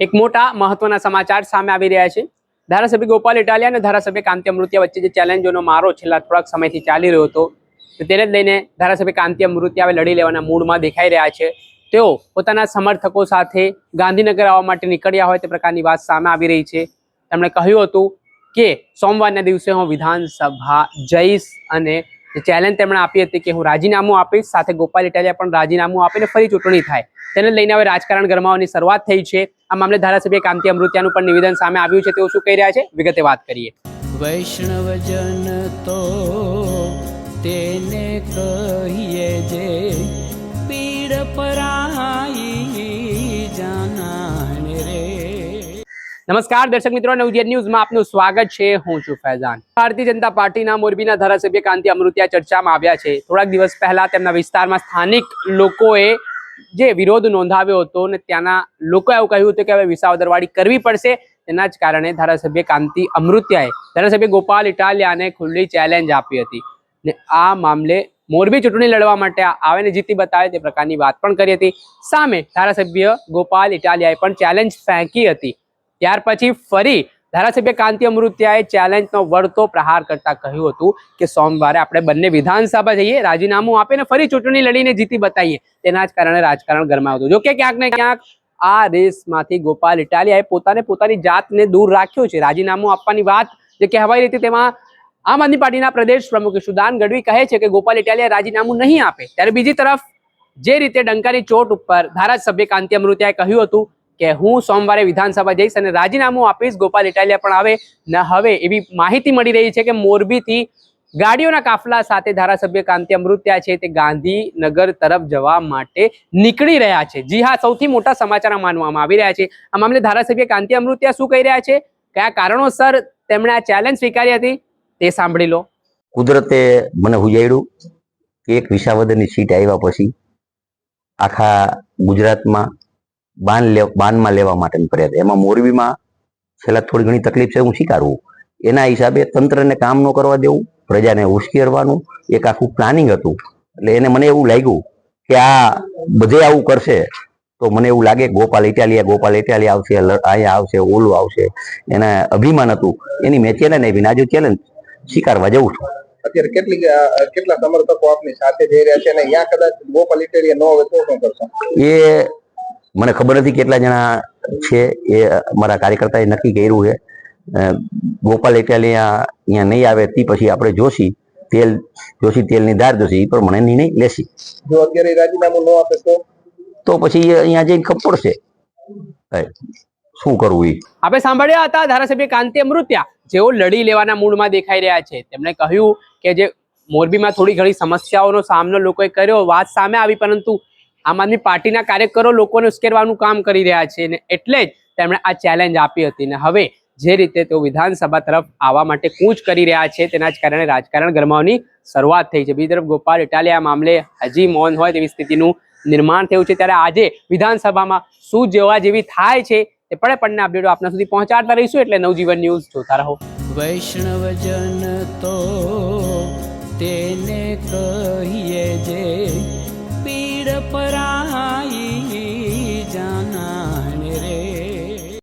એક મોટા મહત્વના સમાચાર સામે આવી રહ્યા છે. ધારાસભ્ય ગોપાલ ઇટાલિયા અને ધારાસભ્ય કાંતિ અમૃતિયા વચ્ચે જે ચેલેન્જોનો મારો છેલ્લા થોડાક સમયથી ચાલી રહ્યો હતો, તો તેને લઈને ધારાસભ્ય કાંતિ અમૃતિયા હવે લડી લેવાના મૂડમાં દેખાઈ રહ્યા છે. તેઓ પોતાના સમર્થકો સાથે ગાંધીનગર આવવા માટે નીકળ્યા હોય તે પ્રકારની વાત સામે આવી રહી છે. તેમણે કહ્યું હતું કે સોમવારના દિવસે હું વિધાનસભા જઈશ અને જે ચેલેન્જ તેમણે આપી હતી કે હું રાજીનામું આપીશ, સાથે ગોપાલ ઇટાલિયા પણ રાજીનામું આપીને ફરી ચૂંટણી થાય. તેને લઈને હવે રાજકારણ ગરમાવાની શરૂઆત થઈ છે. આ મામલે ધારાસભ્ય કાંતિ અમૃત્યાનું પણ નિવેદન સામે આવ્યું છે, તેઓ શું કહી રહ્યા છે? વિગતે વાત કરીએ. વૈષ્ણવજન તો તેને કહીએ જે પીડ પરાઈ નમસ્કાર, દર્શક મિત્રો નવજીવન ન્યૂઝમાં આપનું સ્વાગત છે. હું છું ફૈઝાન. ભારતીય જનતા પાર્ટીના મોરબીના ધારાસભ્ય કાંતિ અમૃતિયા ચર્ચામાં આવ્યા છે. થોડાક દિવસ પહેલા તેમના વિસ્તારમાં સ્થાનિક લોકોએ જે વિરોધ નોંધાવ્યો હતો અને ત્યાંના લોકોએ એવું કહ્યું હતું કે હવે વિસાવદરવાડી કરવી પડશે. તેના જ કારણે ધારાસભ્ય કાંતિ અમૃત્યાએ ધારાસભ્ય ગોપાલ ઇટાલિયાને ખુલ્લી ચેલેન્જ આપી હતી. ને આ મામલે મોરબી ચૂંટણી લડવા માટે આવે ને જીતી બતાવે તે પ્રકારની વાત પણ કરી હતી. સામે ધારાસભ્ય ગોપાલ ઇટાલિયાએ પણ ચેલેન્જ ફેંકી હતી. ત્યાર પછી ફરી ધારાસભ્ય કાંતિ અમૃત્યાએ ચેલેન્જનો વળતો પ્રહાર કરતા કહ્યું હતું કે સોમવારે આપણે બંને વિધાનસભા જઈએ, રાજીનામું આપીને ફરી ચૂંટણી લડીને જીતી બતાવીએ. તેના જ કારણે રાજકારણ ગરમાયું હતું. જોકે ક્યાંક ને ક્યાંક આ રેસમાંથી ગોપાલ ઇટાલિયાએ પોતાને પોતાની જાતને દૂર રાખ્યો છે. રાજીનામું આપવાની વાત જે કહેવાઈ રહી તેમાં આમ આદમી પાર્ટીના પ્રદેશ પ્રમુખ સુદાન ગઢવી કહે છે કે ગોપાલ ઇટાલિયા રાજીનામું નહીં આપે. ત્યારે બીજી તરફ જે રીતે ડંકાની ચોટ ઉપર ધારાસભ્ય કાંતિ અમૃત્યાએ કહ્યું હતું કે હું સોમવારે વિધાનસભા જઈશ અને રાજીનામું આપીશ, ગોપાલ ઇટાલિયા પણ આવે, ન હવે એવી માહિતી મળી રહી છે કે મોરબીથી ગાડીઓના કાફલા સાથે ધારાસભ્ય કાંતિ અમૃત્યા છે તે ગાંધીનગર તરફ જવા માટે નીકળી રહ્યા છે. જી હા, સૌથી મોટા સમાચાર માનવામાં આવી રહ્યા છે. આ મામલે ધારાસભ્ય કાંતિ અમૃત્યા શું કહી રહ્યા છે? કયા કારણોસર તેમણે આ ચેલેન્જ સ્વીકારી હતી? તે સાંભળી લો. કુદરતે મને ઉજાડ્યું કે એક વિસાવદનની સીટ આવ્યા પછી આખા ગુજરાતમાં બાન લે બાનમાં લેવા માટેની ફરિયાદ એમાં મોરબીમાં છેલ્લા થોડી ઘણી તકલીફ છે હું સ્વીકારવું એના હિસાબે તંત્રને કામ ન કરવા દેવું પ્રજાને ઉશ્કેરવાનું એક આખું પ્લાનિંગ હતું. એટલે એને મને એવું લાગ્યું કે આ બધે આવું કરશે તો મને એવું લાગે ગોપાલ ઇટાલિયા ગોપાલ ઇટાલિયા આવશે અહીંયા આવશે ઓલું આવશે. એના અભિમાન હતું. એની મેં ચેલેન્જ આવી નાજુ ચેલેન્જ સ્વીકારવા જઉં છું. અત્યારે કેટલી કેટલા સમર્થકો આપની સાથે જઈ રહ્યા છે અને ત્યાં કદાચ ગોપાલ ઇટાલિયા ન હોય તો શું કરશો? એ મને ખબર નથી કેટલા જણા છે એ મારા કાર્યકર્તાએ નક્કી કર્યું છે. ગોપાલ ઇટાલિયા અહીંયા નહીં આવે તે પછી આપણે જોશી તેલ જોશી તેલની ધાર જોશી એ પણ મને નિર્ણય લેશી. જો અત્યારે રાજીનામું ન આપે તો? તો પછી અહીંયા જઈને ખબર પડશે. શું કરવું એ આપણે સાંભળ્યા હતા ધારાસભ્ય કાંતિ અમૃત્યા જેઓ લડી લેવાના મૂડમાં દેખાઈ રહ્યા છે. તેમણે કહ્યું કે જે મોરબીમાં થોડી ઘણી સમસ્યાઓનો સામનો લોકોએ કર્યો વાત સામે આવી પરંતુ આમ આદમી પાર્ટીના કાર્યકરો લોકોને ઉશ્કેરવાનું કામ કરી રહ્યા છે ને એટલે જ તેમણે આ ચેલેન્જ આપી હતી ને હવે જે રીતે તેઓ વિધાનસભા તરફ આવવા માટે કૂચ કરી રહ્યા છે તેના જ કારણે રાજકારણ ગરમાવાની શરૂઆત થઈ છે. બીજી તરફ ગોપાલ ઇટાલિયા મામલે હજી મૌન હોય તેવી સ્થિતિનું નિર્માણ થયું છે. ત્યારે આજે વિધાનસભામાં શું જોવા જેવી થાય છે તે પડે પડને અપડેટો આપના સુધી પહોંચાડતા રહીશું. એટલે નવજીવન ન્યૂઝ જોતા રહો. વૈષ્ણવજન તો તેને કહીએ પીડ પરાઈ